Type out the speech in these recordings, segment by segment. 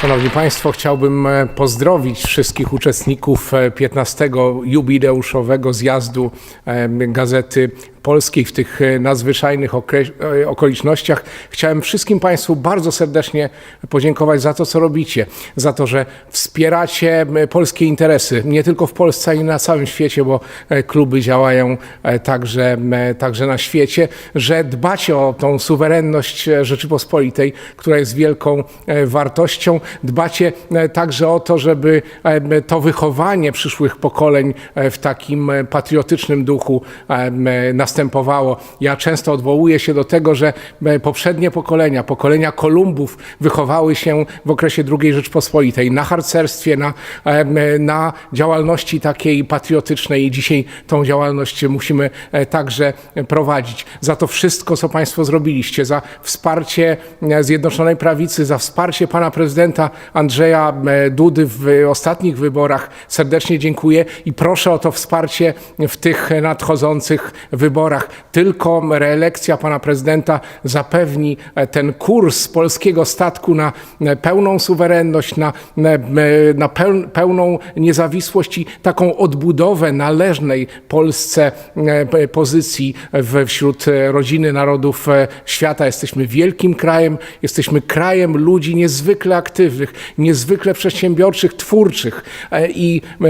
Szanowni Państwo, chciałbym e, pozdrowić wszystkich uczestników e, 15. jubileuszowego zjazdu e, Gazety Polskiej w tych e, nadzwyczajnych e, okolicznościach. Chciałem wszystkim Państwu bardzo serdecznie podziękować za to, co robicie, za to, że wspieracie polskie interesy, nie tylko w Polsce, ale i na całym świecie, bo e, kluby działają także, także na świecie, że dbacie o tą suwerenność Rzeczypospolitej, która jest wielką wartością. Dbacie także o to, żeby to wychowanie przyszłych pokoleń w takim patriotycznym duchu m, Ja często odwołuję się do tego, że e, poprzednie pokolenia, pokolenia Kolumbów wychowały się w okresie II Rzeczpospolitej na harcerstwie, na, e, m, na działalności takiej patriotycznej i dzisiaj tą działalność musimy e, także prowadzić. Za to wszystko, co Państwo zrobiliście, za wsparcie e, Zjednoczonej Prawicy, za wsparcie pana prezydenta Andrzeja e, Dudy w ostatnich wyborach. Serdecznie dziękuję i proszę o to wsparcie w tych nadchodzących wyborach. Tylko reelekcja pana prezydenta zapewni e, ten kurs polskiego statku na e, pełną suwerenność, na, na, na peł- pełną niezawisłość i taką odbudowę należnej Polsce e, pozycji wśród e, rodziny narodów e, świata. Jesteśmy wielkim krajem, jesteśmy krajem ludzi niezwykle aktywnych, niezwykle przedsiębiorczych, twórczych e, i e,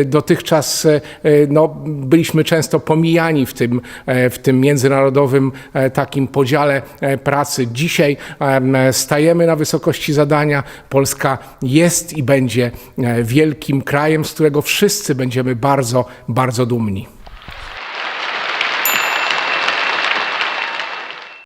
e, dotychczas e, no, byliśmy często pomijani w tym, e, w tym międzynarodowym e, takim podziale e, pracy. Dzisiaj em, stajemy na wysokości zadania. Polska jest i będzie wielkim krajem, z którego wszyscy będziemy bardzo, bardzo dumni.